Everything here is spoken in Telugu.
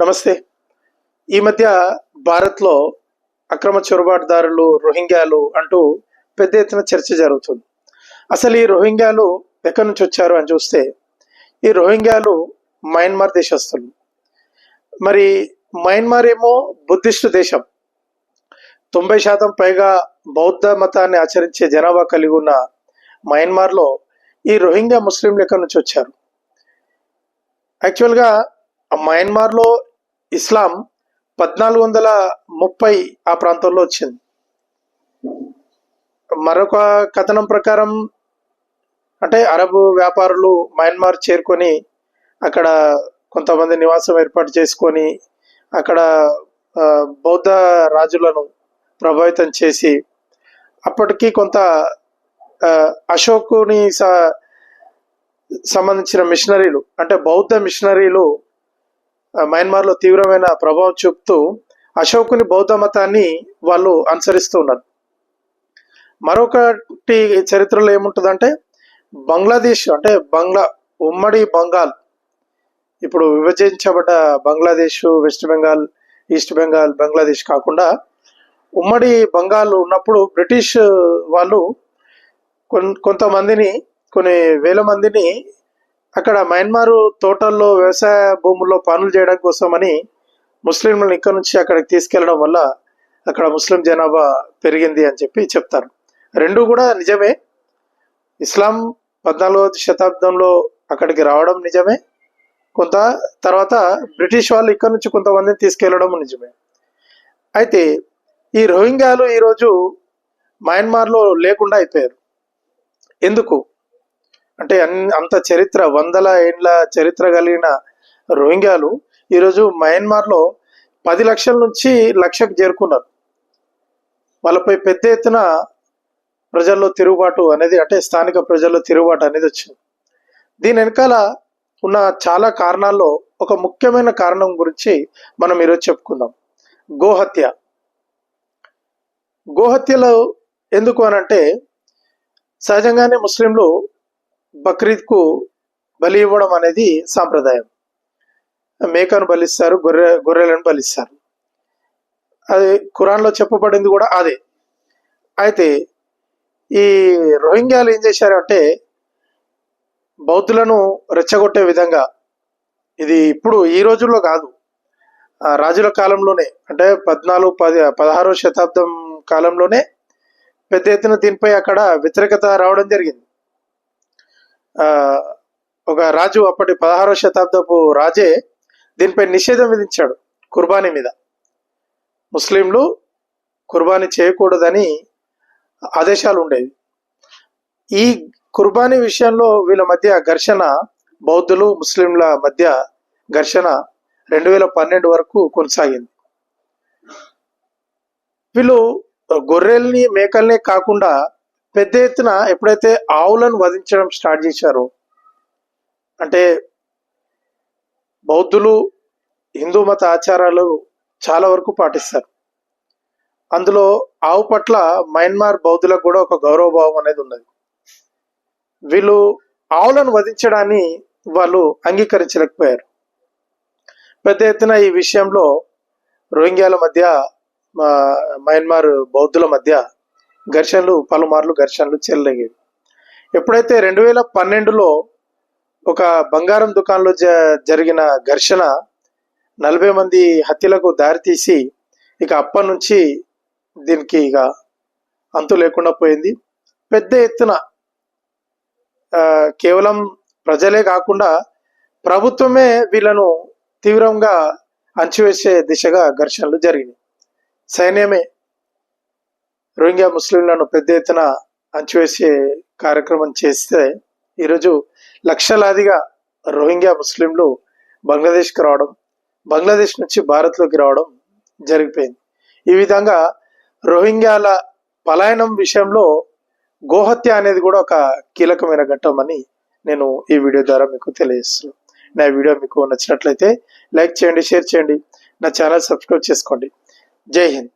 నమస్తే. ఈ మధ్య భారత్లో అక్రమ చొరబాటుదారులు రోహింగ్యాలు అంటూ పెద్ద ఎత్తున చర్చ జరుగుతుంది. అసలు ఈ రోహింగ్యాలు ఎక్కడి నుంచి వచ్చారు అని చూస్తే ఈ రోహింగ్యాలు మయన్మార్ దేశస్తులు. మరి మయన్మార్ ఏమో బుద్ధిస్టు దేశం. తొంభై శాతం పైగా బౌద్ధ మతాన్ని ఆచరించే జనాభా కలిగి ఉన్న మయన్మార్లో ఈ రోహింగ్యా ముస్లింలు ఎక్కడి నుంచి వచ్చారు? యాక్చువల్గా మయన్మార్లో ఇస్లాం పద్నాలుగు వందల ముప్పై ఆ ప్రాంతంలో వచ్చింది. మరొక కథనం ప్రకారం అంటే అరబ్ వ్యాపారులు మయన్మార్ చేరుకొని అక్కడ కొంతమంది నివాసం ఏర్పాటు చేసుకొని అక్కడ బౌద్ధ రాజులను ప్రభావితం చేసి అప్పటికి కొంత అశోకుని సంబంధించిన మిషనరీలు అంటే బౌద్ధ మిషనరీలు మయన్మార్లో తీవ్రమైన ప్రభావం చూపుతూ అశోకుని బౌద్ధ మతాన్ని వాళ్ళు అనుసరిస్తూ ఉన్నారు. మరొకటి చరిత్రలో ఏముంటుందంటే బంగ్లాదేశ్ అంటే బంగ్లా ఉమ్మడి బంగాల్. ఇప్పుడు విభజించబడ్డ బంగ్లాదేశ్ వెస్ట్ బెంగాల్ ఈస్ట్ బెంగాల్ బంగ్లాదేశ్ కాకుండా ఉమ్మడి బంగాల్ ఉన్నప్పుడు బ్రిటిష్ వాళ్ళు కొంతమందిని కొన్ని వేల మందిని అక్కడ మయన్మారు తోటల్లో వ్యవసాయ భూముల్లో పనులు చేయడం కోసమని ముస్లింలను ఇక్కడ నుంచి అక్కడికి తీసుకెళ్ళడం వల్ల అక్కడ ముస్లిం జనాభా పెరిగింది అని చెప్పి చెప్తారు. రెండు కూడా నిజమే. ఇస్లాం పద్నాలుగవ శతాబ్దంలో అక్కడికి రావడం నిజమే. కొంత తర్వాత బ్రిటిష్ వాళ్ళు ఇక్కడ నుంచి కొంతమందిని తీసుకెళ్ళడం నిజమే. అయితే ఈ రోహింగ్యాలు ఈరోజు మయన్మార్లో లేకుండా అయిపోయారు. ఎందుకు? అంటే అన్- అంత చరిత్ర వందల ఏండ్ల చరిత్ర కలిగిన రోహింగ్యాలు ఈరోజు మయన్మార్లో పది లక్షల నుంచి లక్షకు చేరుకున్నారు. వాళ్ళపై పెద్ద ఎత్తున ప్రజల్లో తిరుగుబాటు అనేది అంటే స్థానిక ప్రజల్లో తిరుగుబాటు అనేది వచ్చింది. దీని వెనకాల ఉన్న చాలా కారణాల్లో ఒక ముఖ్యమైన కారణం గురించి మనం ఈరోజు చెప్పుకుందాం. గోహత్య. గోహత్యలో ఎందుకు అనంటే సహజంగానే ముస్లింలు బక్రీద్కు బలి ఇవ్వడం అనేది సాంప్రదాయం. మేకను బలిస్తారు గొర్రె గొర్రెలను బలిస్తారు. అది ఖురాన్లో చెప్పబడింది కూడా అదే. అయితే ఈ రోహింగ్యాలు ఏం చేశారంటే బౌద్ధులను రెచ్చగొట్టే విధంగా ఇది ఇప్పుడు ఈ రోజుల్లో కాదు. రాజుల కాలంలోనే అంటే పద్నాలుగు పది పదహారవ శతాబ్దం కాలంలోనే పెద్ద ఎత్తున దీనిపై అక్కడ వ్యతిరేకత రావడం జరిగింది. ఒక రాజు అప్పటి పదహారవ శతాబ్దపు రాజే దీనిపై నిషేధం విధించాడు కుర్బానీ మీద. ముస్లింలు కుర్బానీ చేయకూడదని ఆదేశాలు ఉండేవి. ఈ కుర్బానీ విషయంలో వీళ్ళ మధ్య ఘర్షణ బౌద్ధులు ముస్లింల మధ్య ఘర్షణ రెండు వేల పన్నెండు వరకు కొనసాగింది. వీళ్ళు గొర్రెల్ని మేకల్ని కాకుండా పెద్ద ఎత్తున ఎప్పుడైతే ఆవులను వధించడం స్టార్ట్ చేశారో అంటే బౌద్ధులు హిందూ మత ఆచారాలు చాలా వరకు పాటిస్తారు. అందులో ఆవు పట్ల మయన్మార్ బౌద్ధులకు కూడా ఒక గౌరవభావం అనేది ఉన్నది. వీళ్ళు ఆవులను వధించడాన్ని వాళ్ళు అంగీకరించలేకపోయారు. పెద్ద ఎత్తున ఈ విషయంలో రోహింగ్యాల మధ్య మయన్మార్ బౌద్ధుల మధ్య ఘర్షణలు పలుమార్లు ఘర్షణలు చెలరేగేవి. ఎప్పుడైతే రెండు వేల పన్నెండులో ఒక బంగారం దుకాణంలో జ జరిగిన ఘర్షణ నలభై మంది హత్యలకు దారితీసి ఇక అప్పటి నుంచి దీనికి ఇక అంతు లేకుండా పోయింది. పెద్ద ఎత్తున కేవలం ప్రజలే కాకుండా ప్రభుత్వమే వీళ్ళను తీవ్రంగా అంచివేసే దిశగా ఘర్షణలు జరిగినాయి. సైన్యమే రోహింగ్యా ముస్లింలను పెద్ద ఎత్తున అంచివేసే కార్యక్రమం చేస్తే ఈరోజు లక్షలాదిగా రోహింగ్యా ముస్లింలు బంగ్లాదేశ్కి రావడం బంగ్లాదేశ్ నుంచి భారత్లోకి రావడం జరిగిపోయింది. ఈ విధంగా రోహింగ్యాల పలాయనం విషయంలో గోహత్య అనేది కూడా ఒక కీలకమైన ఘట్టం అని నేను ఈ వీడియో ద్వారా మీకు తెలియజేస్తున్నాను. నా వీడియో మీకు నచ్చినట్లయితే లైక్ చేయండి షేర్ చేయండి నా ఛానల్ సబ్స్క్రైబ్ చేసుకోండి. జై హింద్.